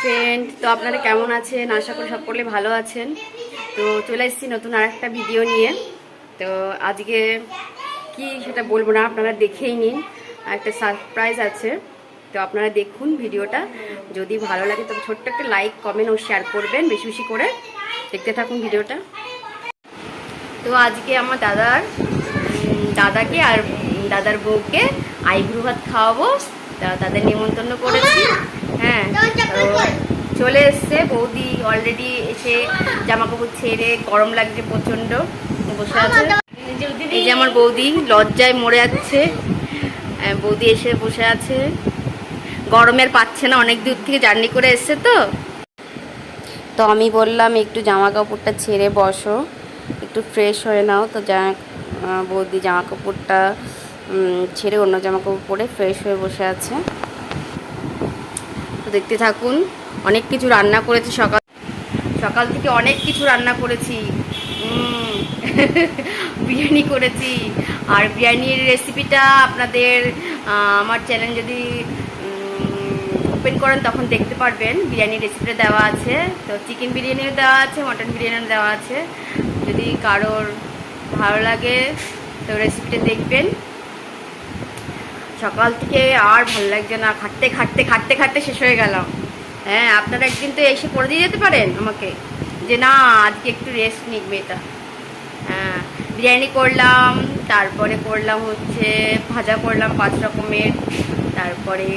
Friend তো আপনারা কেমন আছেন? আশা করি সকলে ভালো আছেন। তো চলে এসেছি নতুন আর একটা ভিডিও নিয়ে। তো আজকে কি সেটা বলব না, আপনারা দেখেই নিন। একটা সারপ্রাইজ আছে। তো আপনারা দেখুন ভিডিওটা যদি ভালো লাগে, তবে ছোট্ট একটা লাইক কমেন্ট ও শেয়ার করবেন বেশি বেশি করে। দেখতে থাকুন ভিডিওটা তো আজকে আমার দাদার দাদাকে আর দাদার বউকে আইব্রু ভাত খাওয়াবো। তাদের নিমন্ত্রণ করেছি। হ্যাঁ। চলে এসছে বৌদি অলরেডি এসে জামা কাপড় ছেড়ে গরম লাগছে প্রচণ্ড বসে আছে। এই যে আমার বৌদি লজ্জায় মরে যাচ্ছে। বৌদি এসে বসে আছে। গরমের পাচ্ছে না অনেক দূর থেকে জার্নি করে এসছে তো। তো আমি বললাম একটু জামা কাপড়টা ছেড়ে বসো। একটু ফ্রেশ হয়ে নাও। তো যা বৌদি জামা কাপড়টা ছেড়ে অন্য জামা কাপড় পরে ফ্রেশ হয়ে বসে আছে। দেখতে থাকুন। অনেক কিছু রান্না করেছি সকাল সকাল থেকে অনেক কিছু রান্না করেছি। বিরিয়ানি করেছি। আর বিরিয়ানির রেসিপিটা আপনাদের আমার চ্যানেল যদি ওপেন করেন তখন দেখতে পারবেন। বিরিয়ানির রেসিপিটা দেওয়া আছে। তো চিকেন বিরিয়ানিও দেওয়া আছে মটন বিরিয়ানিও দেওয়া আছে। যদি কারোর ভালো লাগে, তো রেসিপিটা দেখবেন। সকাল থেকে আর ভালো লাগছে না। খাটতে খাটতে খাটতে খাটতে শেষ হয়ে গেলাম। হ্যাঁ আপনারা একদিন তো এসে করে দিয়ে যেতে পারেন আমাকে। যে না আজকে একটু রেস্ট নিকবে এটা হ্যাঁ বিরিয়ানি করলাম তারপরে করলাম হচ্ছে ভাজা করলাম পাঁচ রকমের। তারপরে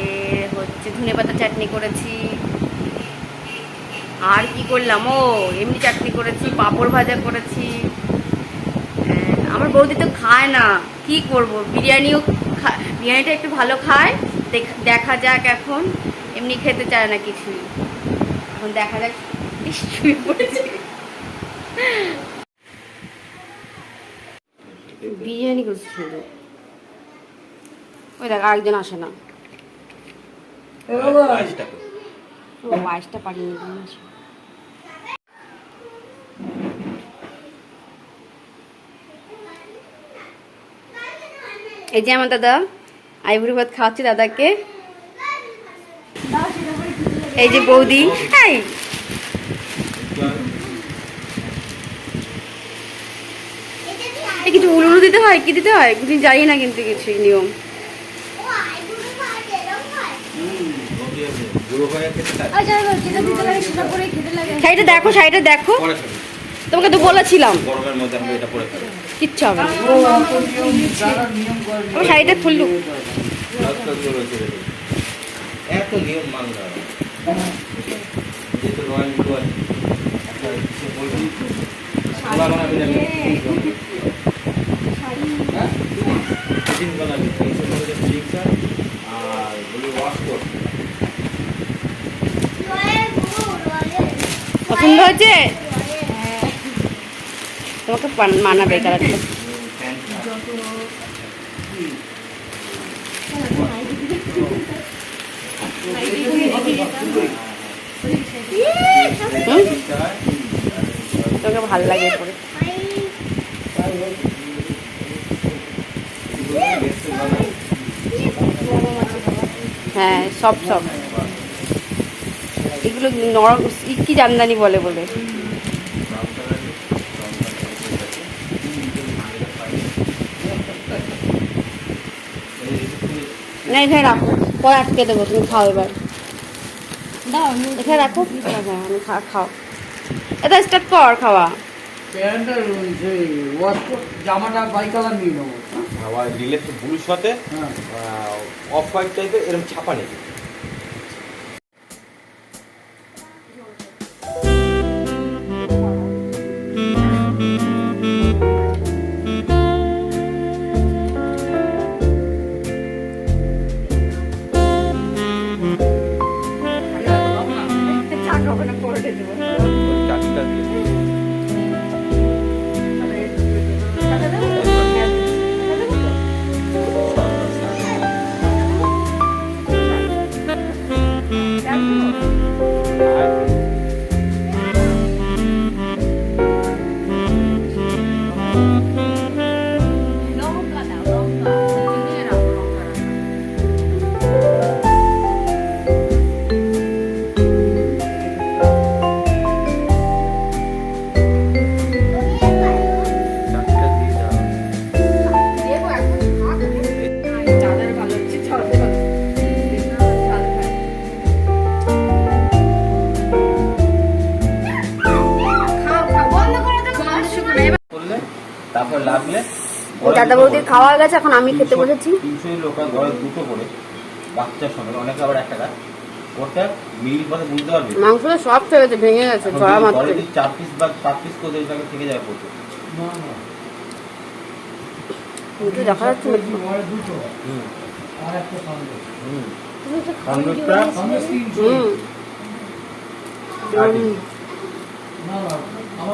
হচ্ছে ধনে পাতা চাটনি করেছি। আর কি করলাম? ও এমনি চাটনি করেছি পাঁপড় ভাজা করেছি। হ্যাঁ, আমার বৌদি তো খায় না। কি করব? বিরিয়ানিও বিরিয়ানিটা একটু ভালো খায়। দেখ- দেখা যাক এখন। এমনি খেতে চায় না কিছুই। এখন দেখা যাক শুয়ে পড়েছে বিরিয়ানি করছে শুধু। ওই দেখ আরেকজন আসে না। ও বাইশটা পাঠিয়ে দিলাম আসে এই যে আমার দাদা আইভুরি ভাত খাওয়াচ্ছে দাদাকে। এই যে বৌদি এ কিছু উলুলু দিতে হয়? কি দিতে হয়? কিছু জানি না কিন্তু কিছু নিয়ম। শাড়িটা দেখো শাড়িটা দেখো। তোমাকে তো বলেছিলাম। গরমের মধ্যে এটা পরে কিচ্ছু হবে না। আমার শাড়িটা খুললু হ্যাঁ? আর ওয়াশ কর পছন্দ হয়েছে? তোমাকে মানাবে কালারটা তোমাকে ভালো লাগে পরে হ্যাঁ সব সব। এগুলো নরম কি জামদানি বলে বলে? না এখানে রাখো। পরে আটকে দেবো তুমি খাও এবার। এখানে রাখো। হ্যাঁ আমি খা খাও। এটা স্টার্ট কর খাওয়া। জামাটা বাই কালার নিয়ে নেব। হ্যাঁ? ডিলেক্ট ব্লুর সাথে হ্যাঁ। অফ হোয়াইট টাইপের এরকম ছাপা নেই দাদা বৌদি খাওয়া গেছে এখন আমি খেতে বসেছি। তিনশোই লোক ঘরে দুটো করে বাচ্চার সঙ্গে অনেকে আবার একটা ওটা মিল বুঝতে পারবি? মাংস সব হয়ে গেছে ভেঙে গেছে যদি মাত্র চার পিস বা পাঁচ পিস করে থেকে যাবে প্রচুর। কিন্তু দেখা যাচ্ছে হুম আর একটা সন্দেশ হুম। সন্দেশটা সন্দেশ তিনশো হুম। না না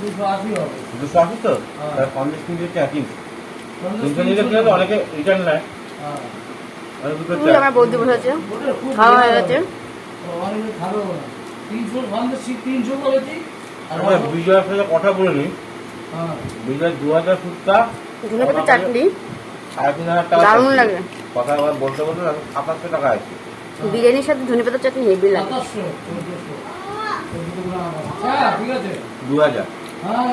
দুশো আশি হবে। তো? হ্যাঁ। হচ্ছে একই নিলে কি হবে? অনেকে রিটার্ন নেয়। হ্যাঁ। আমার বৌদি বসেছে খাওয়া হয়ে গেছে। না বিজয়ের সাথে কথা বলে নিই। হ্যাঁ। বিজয় দু হাজার ফুটটা চাটনি? সাড়ে তিন হাজার টাকা দারুণ লাগে। কথা বলতে বলতে সাতাশশো টাকা আছে। বিরিয়ানির সাথে ধনে পাতা চাটনি হেভি লাগে সাতাশশো চোদ্দশো চোদ্দশো গ্রাম আছে। হ্যাঁ ঠিক আছে দু হাজার হ্যাঁ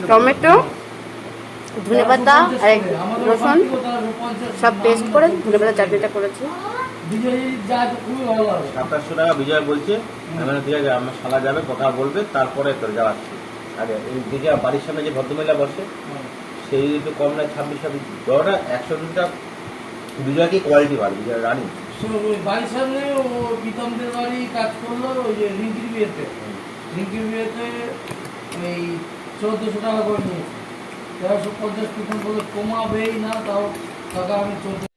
তো টমেটো ধনে পাতা আর এক রসুন সব পেস্ট করে ধনে পাতা চাটনিটা করেছি। সাতাশশো টাকা বিজয় বলছে। আমি ঠিক আছে আমার শালা যাবে কথা বলবে তারপরে তোর যাওয়া আগে এই বাড়ির সামনে যে ভদ্রমহিলা বসে সেই একটু কম নেয় ছাব্বিশ ছাব্বিশ দরটা একশো দুটা বিজয় কি কোয়ালিটি ভালো বিজয় রানি। বাড়ির সামনে ও প্রীতমদের বাড়ি কাজ করল, ওই যে রিঙ্কির বিয়েতে। রিঙ্কির বিয়েতে এই চোদ্দোশো টাকা করে নিয়েছে। তেরোশো পঞ্চাশ প্রীতম বলে কমাবেই না, তাও টাকা আমি চোদ্দ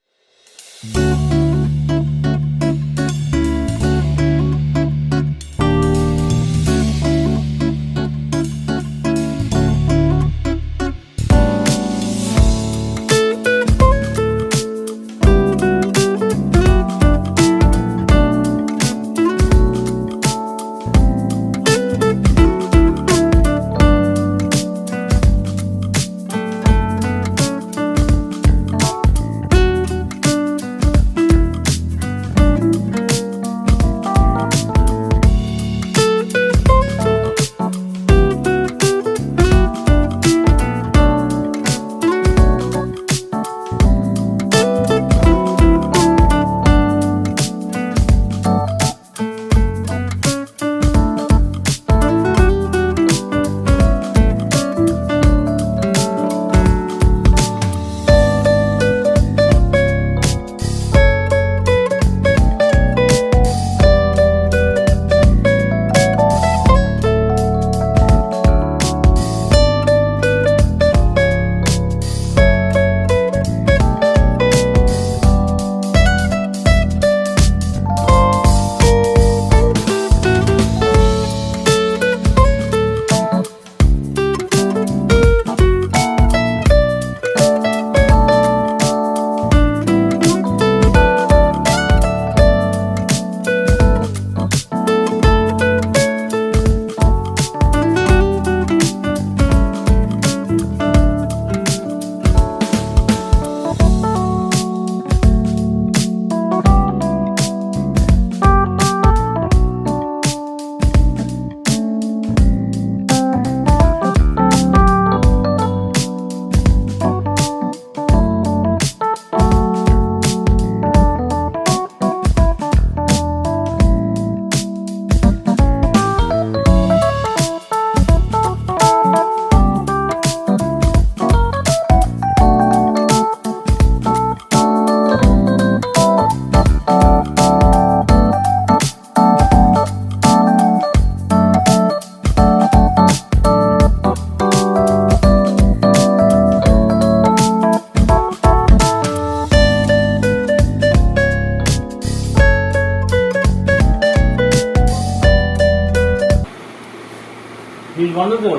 ফ্রিজ বন্ধ তো?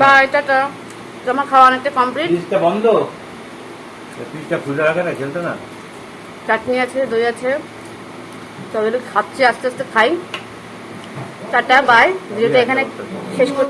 বা এটা তো তোমার খাওয়া অনেকটা কমপ্লিট ফ্রিজটা বন্ধ? ফ্রিজটা খুলে রাখে না খেলতে না? চাটনি আছে দই আছে। তবে খাচ্ছি আস্তে আস্তে খাই। টাটা বাই ভিডিওটা এখানে শেষ করছি।